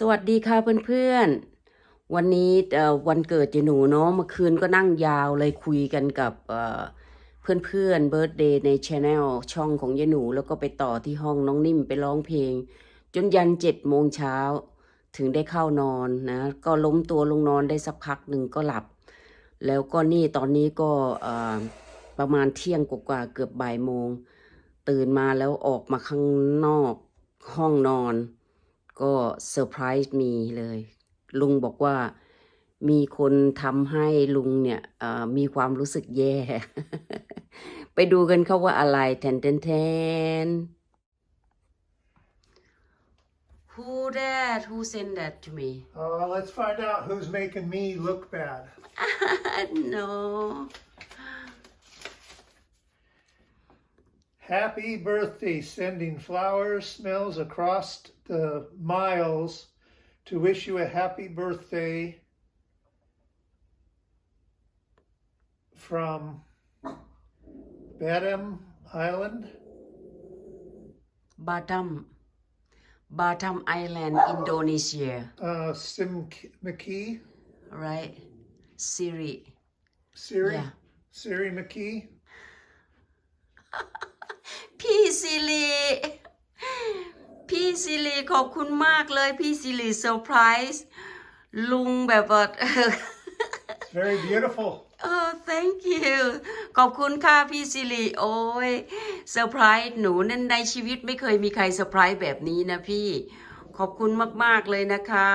สวัสดีค่ะเพื่อนๆ วันนี้วันเกิดเจหนูเนาะเมื่อคืนก็นั่งยาวเลยคุยกันกับเพื่อนๆเบิร์ d เดย์ในช anel ช่องของเจหนู แล้วก็ไปต่อที่ห้องน้องนิ่มไปร้องเพลง จนยันเจ็ดโมงเช้า ถึงได้เข้านอนนะ ก็ล้มตัวลงนอนได้สักพักหนึ่งก็หลับ แล้วก็นี่ตอนนี้ก็ประมาณเที่ยงกว่าเกือบบ่ายโมง ตื่นมาแล้วออกมาข้างนอกห้องนอน ก็เซอร์ไพรส์มีเลย ลุงบอกว่ามีคนทำให้ลุงเนี่ยเอ่อมีความรู้สึกแย่ ไปดูกันเขาว่าอะไรแทนแทนแทน Who that who sent that to me Uh, let's find out who's making me look bad. no Happy birthday, sending flowers, smells across the miles. To wish you a happy birthday from Batam Island. Batam. Batam Island Indonesia. Uh, Sim McKee, right. Siri. Siri, Yeah. Siri McKee. พี่ซิลีพี่ซิลีขอบคุณมากเลยพี่ซิลีเซอร์ไพรส์ลุงแบบว่า It's very beautiful. เออ thank you ขอบคุณค่ะพี่ซิลีโอ้ยเซอร์ไพรส์หนูนั่นในชีวิตไม่เคยมีใครเซอร์ไพรส์แบบนี้นะพี่ ขอบคุณมาก ๆ เลยนะคะ